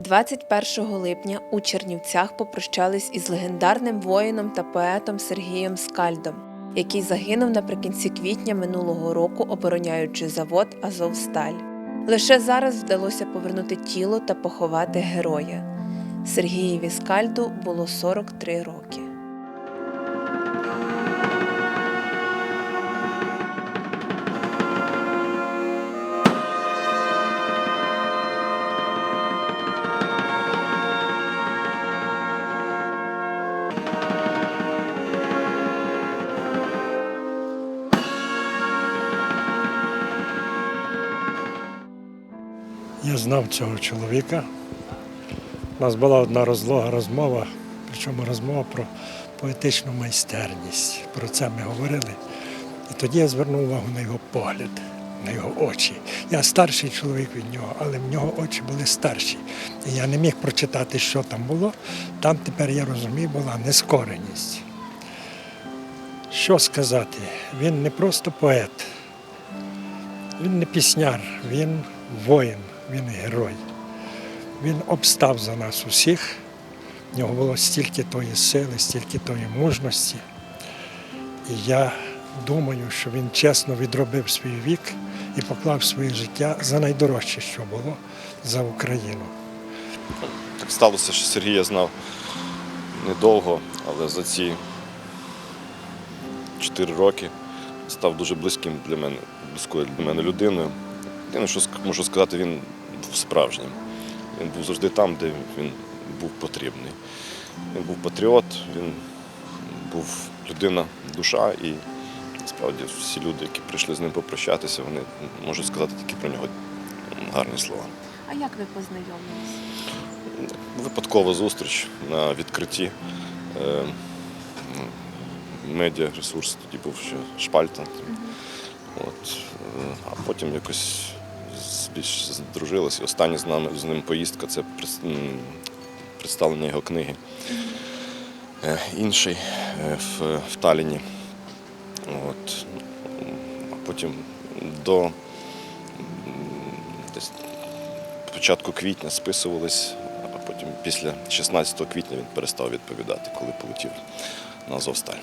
21 липня у Чернівцях попрощались із легендарним воїном та поетом Сергієм Скальдом, який загинув наприкінці квітня минулого року, обороняючи завод Азовсталь. Лише зараз вдалося повернути тіло та поховати героя. Сергієві Скальду було 43 роки. Я знав цього чоловіка. У нас була одна розлога розмова, причому розмова про поетичну майстерність. Про це ми говорили. І тоді я звернув увагу на його погляд, на його очі. Я старший чоловік від нього, але в нього очі були старші. І я не міг прочитати, що там було. Там тепер я розумів, була нескореність. Що сказати? Він не просто поет, він не пісняр, він воїн, він герой. Він обстав за нас усіх. В нього було стільки тої сили, стільки тої мужності. І я думаю, що він чесно відробив свій вік і поклав своє життя за найдорожче, що було за Україну. Так сталося, що Сергія знав недовго, але за ці 4 роки став дуже близьким для мене, близькою для мене людиною. Єдине, що можу сказати, він справжнім. Він був завжди там, де він був потрібний. Він був патріот, він був людина, душа, і насправді всі люди, які прийшли з ним попрощатися, вони можуть сказати тільки про нього гарні слова. А як ви познайомилися? Випадкова зустріч на відкритті е, ну, медіа-ресурс, тоді був ще шпальта. От, е, а потім якось більш здружилися. Остання з нами з ним поїздка це представлення його книги. Е, Інший е, в, в Таліні. От. А потім до десь початку квітня списувались, а потім після 16 квітня він перестав відповідати, коли полетів на Азовсталь.